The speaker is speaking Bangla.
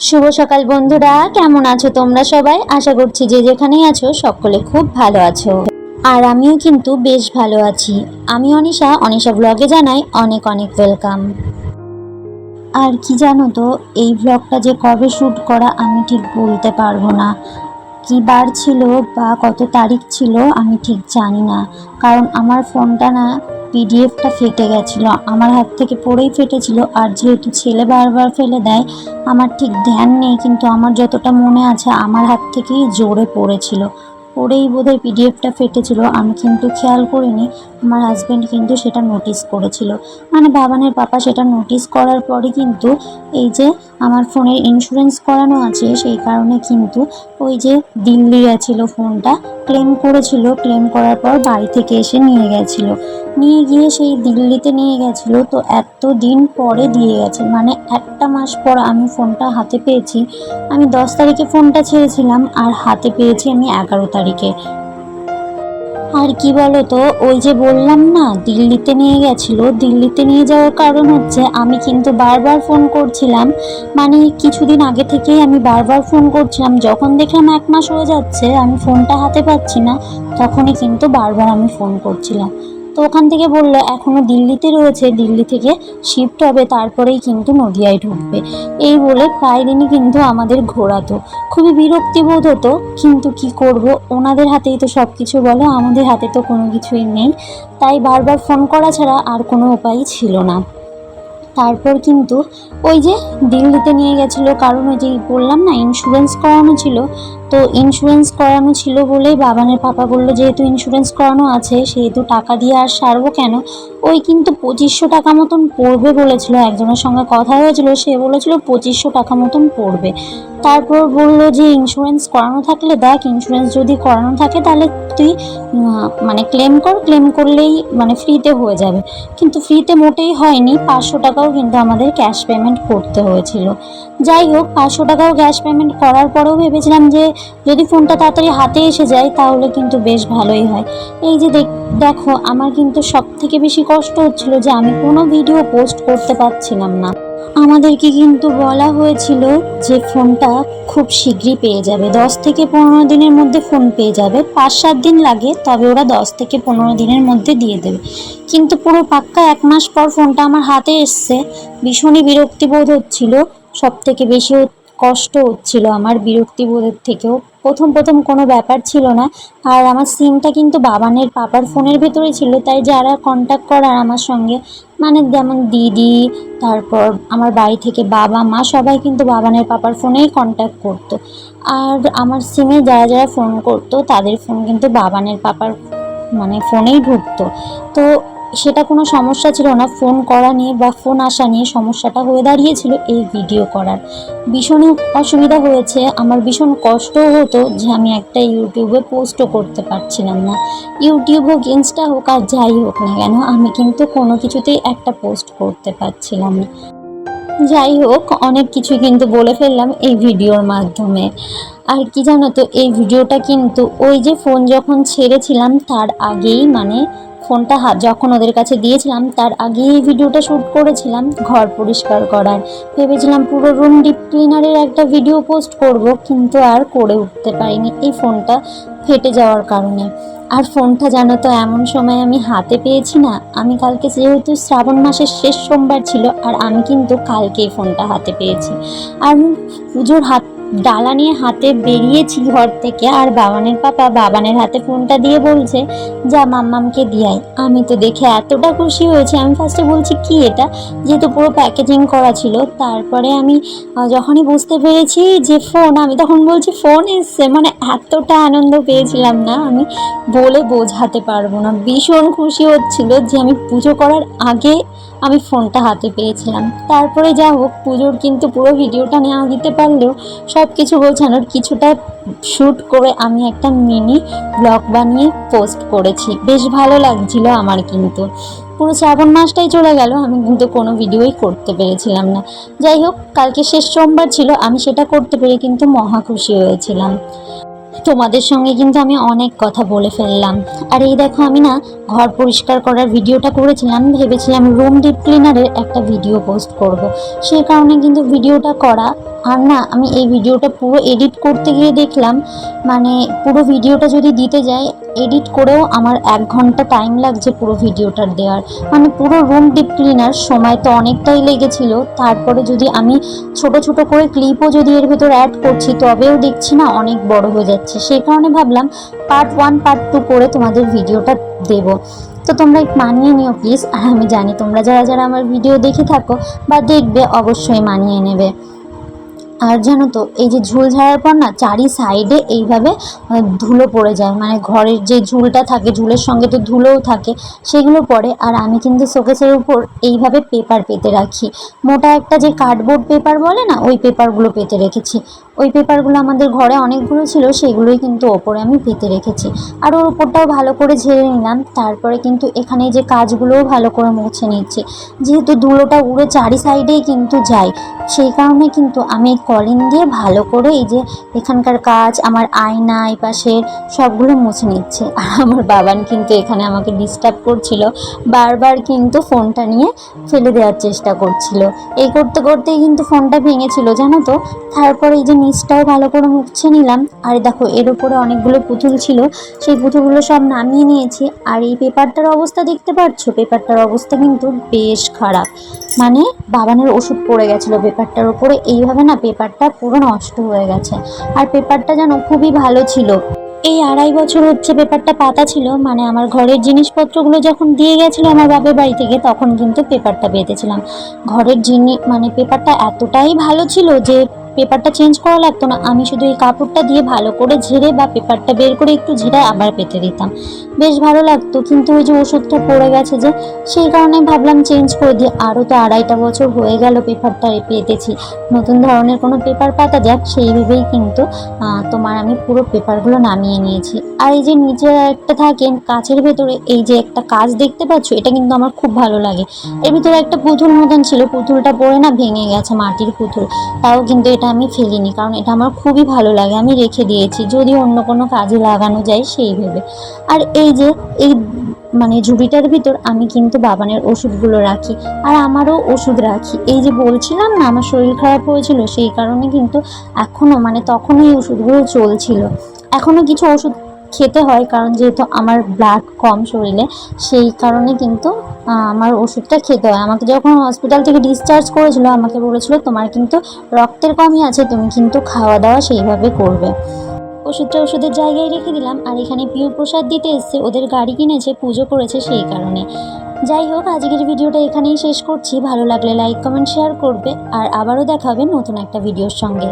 শুভ সকাল বন্ধুরা, কেমন আছো তোমরা সবাই? আশা করছি যে যেখানেই আছো সকলে খুব ভালো আছো। আর আমিও কিন্তু বেশ ভালো আছি। আমি অনিশা অনিশা ব্লগে জানাই অনেক অনেক ওয়েলকাম। আর কি জানো তো, এই ব্লগটা যে কবে শ্যুট করা আমি ঠিক বলতে পারব না। কি বার ছিল বা কত তারিখ ছিল আমি ঠিক জানি না। কারণ আমার ফোনটা না পিডিএফটা ফেটে গেছিল। আমার হাত থেকে পড়েই ফেটেছিল। আর যেহেতু ছেলে বারবার ফেলে দেয়, আমার ঠিক ধ্যান নেই, কিন্তু আমার যতটা মনে আছে আমার হাত থেকেই জোরে পড়েছিল। পড়েই বোধহয় পিডিএফটা ফেটেছিল। আমি কিন্তু খেয়াল করিনি, আমার হাজব্যান্ড কিন্তু সেটা নোটিস করেছিল। মানে বাবানের পাপা সেটা নোটিস করার পরে কিন্তু এই যে আমার ফোনের ইন্স্যুরেন্স করানো আছে, সেই কারণে কিন্তু ওই যে দিল্লি গেছিল ফোনটা ক্লেম করেছিল ক্লেম করার পর বাড়ি থেকে এসে নিয়ে গেছিল। নিয়ে গিয়ে সেই দিল্লিতে নিয়ে গেছিল, তো এত দিন পরে দিয়ে গেছে। মানে একটা মাস পর আমি ফোনটা হাতে পেয়েছি। আমি দশ তারিখে ফোনটা ছেড়েছিলাম, আর হাতে পেয়েছি আমি এগারো তারিখে। আর কি বলতো, ওই যে বললাম না, দিল্লিতে নিয়ে গেছিল। দিল্লিতে নিয়ে যাওয়ার কারণ হচ্ছে, আমি কিন্তু বারবার ফোন করছিলাম। মানে কিছুদিন আগে থেকেই আমি বারবার ফোন করছিলাম। যখন দেখলাম এক মাস হয়ে যাচ্ছে, আমি ফোনটা হাতে পাচ্ছি না, তখনই কিন্তু বারবার আমি ফোন করছিলাম। তো ওখান থেকে বলল এখনও দিল্লিতে রয়েছে, দিল্লি থেকে শিফট হবে, তারপরেই কিন্তু নদিয়ায় ঢুকবে। এই বলে প্রায় দিনই কিন্তু আমাদের ঘোরাতো। খুবই বিরক্তিবোধ হতো, কিন্তু কি করব? ওনাদের হাতেই তো সব কিছু বলে, আমাদের হাতে তো কোনো কিছুই নেই। তাই বারবার ফোন করা ছাড়া আর কোনো উপায়ই ছিল না। তারপর কিন্তু ওই যে দিল্লিতে নিয়ে গেছিল, কারণ ওই যে বললাম না ইন্স্যুরেন্স করানো ছিল তো ইন্স্যুরেন্স করানো ছিল বলেই বাবানের পাপা বলল, যেহেতু ইন্স্যুরেন্স করানো আছে, সেহেতু টাকা দিয়ে আর সারবো কেন? ওই কিন্তু পঁচিশশো টাকা মতন পড়বে বলেছিল, একজনের সঙ্গে কথা হয়েছিল, সে বলেছিল পঁচিশশো টাকা মতন পড়বে। তারপর বলল যে ইন্স্যুরেন্স করানো থাকলে দেখ ইন্স্যুরেন্স যদি করানো থাকে তাহলে তুই মানে ক্লেম কর ক্লেম করলেই মানে ফ্রিতে হয়ে যাবে। কিন্তু ফ্রিতে মোটেই হয়নি, পাঁচশো টাকাও কিন্তু আমাদের ক্যাশ পেমেন্ট করতে হয়েছিল। যাই হোক, পাঁচশো টাকাও ক্যাশ পেমেন্ট করার পরেও ভেবেছিলাম যে যদি ফোনটা তাড়াতাড়ি হাতে এসে যায়, তাহলে কিন্তু বেশ ভালোই হয়। এই যে দেখো আমার কিন্তু সব থেকে বেশি কষ্ট হচ্ছিল যে আমি কোনো ভিডিও পোস্ট করতে পারছিলাম না। আমাদেরকে কিন্তু বলা হয়েছিল যে ফোনটা খুব শীঘ্রই পেয়ে যাবে। দশ থেকে পনেরো দিনের মধ্যে ফোন পেয়ে যাবে। পাঁচ সাত দিন লাগে, তবে ওরা দশ থেকে পনেরো দিনের মধ্যে দিয়ে দেবে। কিন্তু পুরো পাক্কা এক মাস পর ফোনটা আমার হাতে এসছে। ভীষণই বিরক্তিবোধ হচ্ছিল। সব থেকে বেশি কষ্ট হচ্ছিল আমার বিরক্তিবোধের থেকেও। প্রথম প্রথম কোনো ব্যাপার ছিল না। আর আমার সিমটা কিন্তু বাবানের পাপার ফোনের ভেতরে ছিল, তাই যারা কন্ট্যাক্ট করার আমার সঙ্গে মানে যেমন দিদি, তারপর আমার বাড়ি থেকে বাবা, মা সবাই কিন্তু বাবানের পাপার ফোনেই কন্ট্যাক্ট করতো। আর আমার সিমে যারা যারা ফোন করতো, তাদের ফোন কিন্তু বাবানের পাপার মানে ফোনেই ঢুকতো। তো সেটা কোনো সমস্যা ছিল না। ফোন করা নিয়ে বা ফোন আসা নিয়ে সমস্যাটা হয়ে দাঁড়িয়েছিল এই ভিডিও করার। ভীষণই অসুবিধা হয়েছে। আমার ভীষণ কষ্টও হতো যে আমি একটা ইউটিউবে পোস্টও করতে পারছিলাম না। ইউটিউব হোক ইনস্টা হোক, আর যাই হোক না কেন, আমি কিন্তু কোনো কিছুতেই একটা পোস্ট করতে পারছিলাম না। যাই হোক, অনেক কিছু কিন্তু বলে ফেললাম এই ভিডিওর মাধ্যমে। আর কি জানো তো, এই ভিডিওটা কিন্তু ওই যে ফোন যখন ছেড়েছিলাম, তার আগেই মানে ফোনটা যখন ওদের কাছে দিয়েছিলাম, তার আগেই ভিডিওটা শ্যুট করেছিলাম, ঘর পরিষ্কার করার। ভেবেছিলাম পুরো রুম ডিপ ক্লিনারের একটা ভিডিও পোস্ট করব, কিন্তু আর করে উঠতে পারিনি এই ফোনটা ফেটে যাওয়ার কারণে। আর ফোনটা জানো তো, এমন সময় আমি হাতে পেয়েছি না। আমি কালকে যেহেতু শ্রাবণ মাসের শেষ সোমবার ছিল, আর আমি কিন্তু কালকেই ফোনটা হাতে পেয়েছি। আর পুজোর হাত ডালা নিয়ে হাতে বেরিয়েছি ঘর থেকে আর বাবানের পাপা বাবানের হাতে ফোনটা দিয়ে বলছে, যা মাম্মামকে দিয়াই। আমি তো দেখে এতটা খুশি হয়েছি। আমি ফার্স্টে বলছি, কি এটা? যেহেতু পুরো প্যাকেজিং করা ছিল। তারপরে আমি যখনই বুঝতে পেরেছি যে ফোন আমি তখন বলছি ফোন এসছে মানে এতটা আনন্দ পেয়েছিলাম না আমি বলে বোঝাতে পারব না। ভীষণ খুশি হচ্ছিল যে আমি পুজো করার আগে আমি ফোনটা হাতে পেয়েছিলাম। তারপরে যা হোক, পুজোর কিন্তু পুরো ভিডিওটা নেওয়া দিতে পারলেও সব কিছু বোঝানোর কিছুটা শ্যুট করে আমি একটা মিনি ব্লগ বানিয়ে পোস্ট করেছি। বেশ ভালো লাগছিল আমার কিন্তু। পুরো শ্রাবণ মাসটাই চলে গেল, আমি কিন্তু কোনো ভিডিওই করতে পেরেছিলাম না। যাই হোক, কালকে শেষ সোমবার ছিল, আমি সেটা করতে পেরে কিন্তু মহা খুশি হয়েছিলাম। তোমাদের সঙ্গে কিন্তু আমি অনেক কথা বলে ফেললাম আর এই দেখো আমি না ঘর পরিষ্কার করার ভিডিওটা করেছিলাম, ভেবেছিলাম রুম ডিপ ক্লিনারের একটা ভিডিও পোস্ট করব। সে কারণে কিন্তু ভিডিওটা করা আর না, আমি এই ভিডিওটা পুরো এডিট করতে গিয়ে দেখলাম মানে পুরো ভিডিওটা যদি দিতে যাই এডিট করেও আমার এক ঘণ্টা টাইম লাগছে পুরো ভিডিওটার দেওয়ার। মানে পুরো রুম ডিপ ক্লিনার সময় তো অনেকটাই লেগেছিল। তারপরে যদি আমি ছোট ছোট করে ক্লিপও যদি এর ভেতর অ্যাড করছি, তবেও দেখছি না অনেক বড় হয়ে যাচ্ছে। সেই কারণে ভাবলাম পার্ট ওয়ান পার্ট টু করে তোমাদের ভিডিওটা দেবো। তো তোমরা মানিয়ে নিও প্লিজ আর আমি জানি তোমরা যারা যারা আমার ভিডিও দেখে থাকো বা দেখবে, অবশ্যই মানিয়ে নেবে। আর জানো তো, এই যে ঝুল ঝাড়ার পর না চারি সাইডে এইভাবে ধুলো পড়ে যায়। মানে ঘরের যে ঝুলটা থাকে, ঝুলের সঙ্গে তো ধুলোও থাকে, সেগুলো পড়ে। আর আমি কিন্তু শোকেসের উপর এইভাবে পেপার পেতে রাখি। মোটা একটা যে কার্ডবোর্ড পেপার বলে না, ওই পেপারগুলো পেতে রেখেছি। ওই পেপারগুলো আমাদের ঘরে অনেকগুলো ছিল, সেগুলোই কিন্তু ওপরে আমি পেতে রেখেছি। আর ওর ওপরটাও ভালো করে ঝেড়ে নিলাম, তারপরে কিন্তু এখানে যে কাজগুলোও ভালো করে মুছে নিচ্ছি। যেহেতু ধুলোটা উড়ে চারি সাইডেই কিন্তু যায়, সেই কারণে কিন্তু আমি কলিন দিয়ে ভালো করে এই যে এখানকার কাজ, আমার আয়না, এই পাশের সবগুলো মুছে নিচ্ছে। আর আমার বাবান কিন্তু এখানে আমাকে ডিস্টার্ব করছিল, বারবার কিন্তু ফোনটা নিয়ে ফেলে দেওয়ার চেষ্টা করছিল। এই করতে করতেই কিন্তু ফোনটা ভেঙেছিল, জানো তো? তারপরে এই যে নিচটাও ভালো করে মুছছে নিলাম। আর দেখো, এর উপরে অনেকগুলো পুতুল ছিল। সেই পুতুলগুলো সব নামিয়ে নিয়েছি। আর এই পেপারটার অবস্থা দেখতে পাচ্ছ? পেপারটার অবস্থা কিন্তু বেশ খারাপ। মানে বাবানের ওষুধ পড়ে গেছিল পেপারটার উপরে। এইভাবে না পেপারটা পুরো নষ্ট হয়ে গেছে। আর পেপারটা যেন খুবই ভালো ছিল। এই আড়াই বছর হচ্ছে পেপারটা পাতা ছিল। মানে আমার ঘরের জিনিসপত্রগুলো যখন দিয়ে গেছিল আমার বাপের বাড়ি থেকে, তখন কিন্তু পেপারটা পেতেছিলাম। ঘরের জিনিস মানে পেপারটা এতটাই ভালো ছিল যে পেপারটা চেঞ্জ করা লাগতো না। আমি শুধু এই কাপড়টা দিয়ে ভালো করে ঝেড়ে বা পেপারটা বের করে একটু ঝেড়ে আবার পেতে দিতাম। বেশ ভালো লাগতো, কিন্তু ওই যে ওষুধটা পড়ে গেছে যে, সেই কারণে ভাবলাম চেঞ্জ করে দিই। আরও তো আড়াইটা বছর হয়ে গেল পেপারটা পেতেছি। নতুন ধরনের কোনো পেপার পাতা যাক, সেই ভেবেই কিন্তু তোমার আমি পুরো পেপারগুলো নামিয়ে নিয়েছি। আর এই যে নিচে একটা থাকেন কাছের ভেতরে, এই যে একটা কাজ দেখতে পাচ্ছ, এটা কিন্তু আমার খুব ভালো লাগে। এর ভিতরে একটা পুতুল মতন ছিল, পুতুলটা পড়ে না ভেঙে গেছে মাটির পুতুল। তাও কিন্তু এটা আমি ফেলিনি, কারণ এটা আমার খুবই ভালো লাগে, আমি রেখে দিয়েছি, যদি অন্য কোনো কাজে লাগানো যায়, সেই ভেবে। আর এই যে এই মানে ঝুড়িটার ভিতর আমি কিন্তু বাবানের ওষুধগুলো রাখি আর আমারও ওষুধ রাখি। এই যে বলছিলাম না, আমার শরীর খারাপ হয়েছিল, সেই কারণে কিন্তু এখনও মানে তখনই এই ওষুধগুলো চলছিল। এখনও কিছু ওষুধ খেতে হয়, কারণ যেহেতু আমার ব্লাড কম শরীরে, সেই কারণে কিন্তু আমার ওষুধটা খেতে হয়। আমাকে যখন হসপিটাল থেকে ডিসচার্জ করেছিল, আমাকে বলেছিল, তোমার কিন্তু রক্তের কমই আছে, তুমি কিন্তু খাওয়া দাওয়া সেইভাবে করবে। ওষুধটা ওষুধের জায়গায় রেখে দিলাম আর এখানে পিউ প্রসাদ দিতে এসছে, ওদের গাড়ি কিনেছে, পুজো করেছে সেই কারণে। যাই হোক, আজকের ভিডিওটা এখানেই শেষ করছি। ভালো লাগলে লাইক কমেন্ট শেয়ার করবে আর আবারও দেখাবে নতুন একটা ভিডিওর সঙ্গে।